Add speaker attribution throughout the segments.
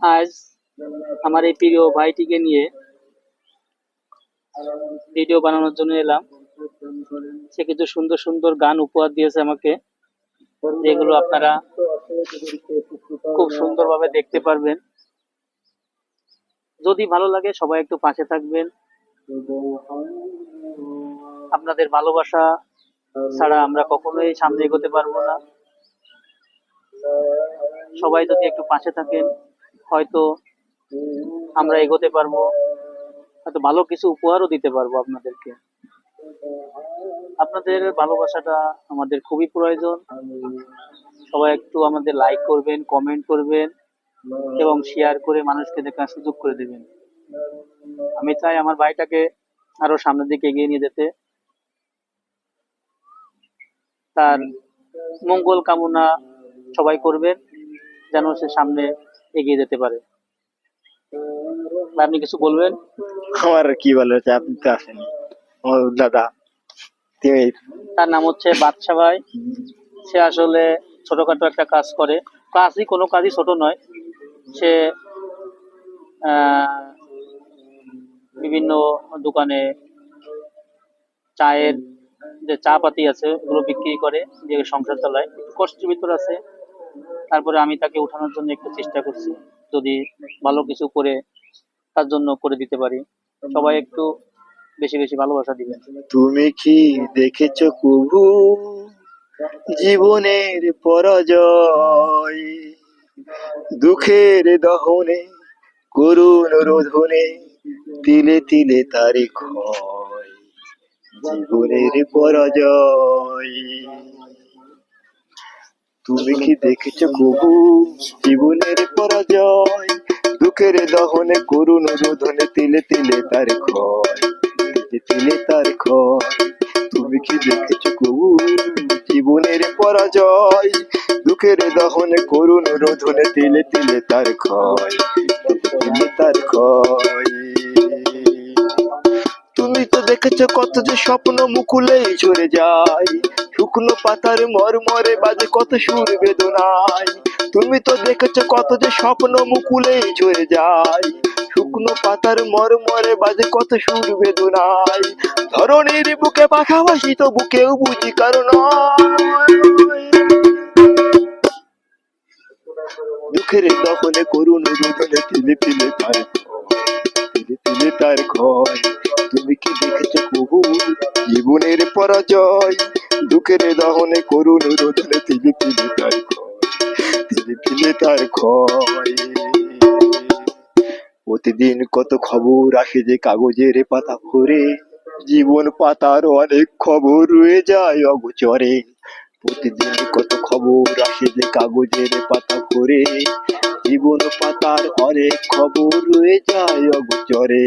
Speaker 1: আজ আমার এই প্রিয় ভাইটিকে নিয়ে ভিডিও বানানোর জন্য এলাম। সে কিছু সুন্দর সুন্দর গান উপহার দিয়েছে আমাকে। যেগুলো আপনারা খুব সুন্দরভাবে দেখতে পারবেন। যদি ভালো লাগে সবাই একটু পাশে থাকবেন। আপনাদের ভালোবাসা ছাড়া আমরা কখনোই সামনে এগোতে পারব না। সবাই যদি একটু পাশে থাকেন হয়তো আমরা এগোতে পারব, হয়তো ভালো কিছু উপহারও দিতে পারব আপনাদেরকে। আপনাদের ভালোবাসাটা আমাদের খুবই প্রয়োজন। সবাই একটু আমাদের লাইক করবেন কমেন্ট করবেন এবং শেয়ার করে মানুষকে দেখার সুযোগ করে দেবেন। আমি চাই আমার ভাইটাকে আরও সামনের দিকে এগিয়ে নিয়ে যেতে। তার মঙ্গল কামনা সবাই করবেন, যেন সে সামনে এগিয়ে যেতে পারে। আপনি কিছু বলবেন?
Speaker 2: আমার কি বলার আছে আপনি তো আমার দাদা
Speaker 1: তার নাম হচ্ছে বাদশা ভাই। সে আসলে ছোটখাটো একটা কাজ করে। কাজই কোনো কাজই ছোট নয়। সে বিভিন্ন দোকানে চায়ের যে চা পাতি আছে ওগুলো বিক্রি করে দিয়ে সংসার চালায়। একটু কষ্টের ভিতর আছে। তারপরে আমি তাকে উঠানোর জন্য একটু চেষ্টা করছি, যদি ভালো কিছু করে তার জন্য করে দিতে পারি। সবাই একটু বেশি বেশি ভালোবাসা দিবেন
Speaker 2: তুমি কি দেখেছ কবু জীবনের পরাজয়। দুঃখের দহনে, করুণ রোধনে, তিলে তিলে তারি ক্ষয়। জীবনের পরাজয়। তুমি কি দেখেছ কবু জীবনের পরাজয়, দুঃখের দহনে করুণ রোধনে তিলে তিলে তার ক্ষয়, তিলে তার তুমি কি দেখেছ কবু জীবনের পরাজয়, দুঃখের দহনে করুণ রোধনে তিলে তিলে তার ক্ষয়, তিলে তার তো দেখেছ কত যে স্বপ্ন মুকুলেই ঝরে যায়। শুকনো পাতার মরমরে বাজে কত সুর বেদনায়। তুমি তো দেখেছ কত যে স্বপ্ন মুকুলেই ঝরে যায়। শুকনো পাতার মরমরে বাজে কত সুর বেদনায়। ধরনের বুকে পাখাপাশি তো বুকেও বুঝি কারণ দুঃখের দহনে করুণ রোদনে তিলে তিলে তার তিলে তিলে তার ক্ষয় তুমি কি দেখেছ প্রভু? জীবনের পরাজয়, দুঃখের দহনে করুণ রোদনে তিলে তিলে তার তিলে তিলে তার প্রতিদিন কত খবর আসে যে কাগজের পাতা ভরে, জীবন পাতার অনেক খবর রয়ে যায় অগোচরে। প্রতিদিন কত খবর আসে যে কাগজের পাতা ভরে, জীবন পাতার অনেক খবর রয়ে যায় অগোচরে।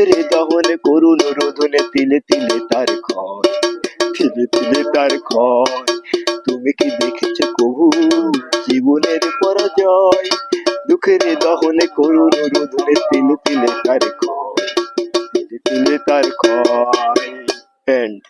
Speaker 2: দুঃখের দহন করুন রোধনে তিলে তিলে তার ক্ষয় তিলে তিলে তার ক্ষয় তুমি কি দেখেছ কবু জীবনের পরাজয়? দুঃখের দহনে করুন রোধনে তিলে তিলে তার ক্ষয় তিলে তিলে তার ক্ষয় এন্ড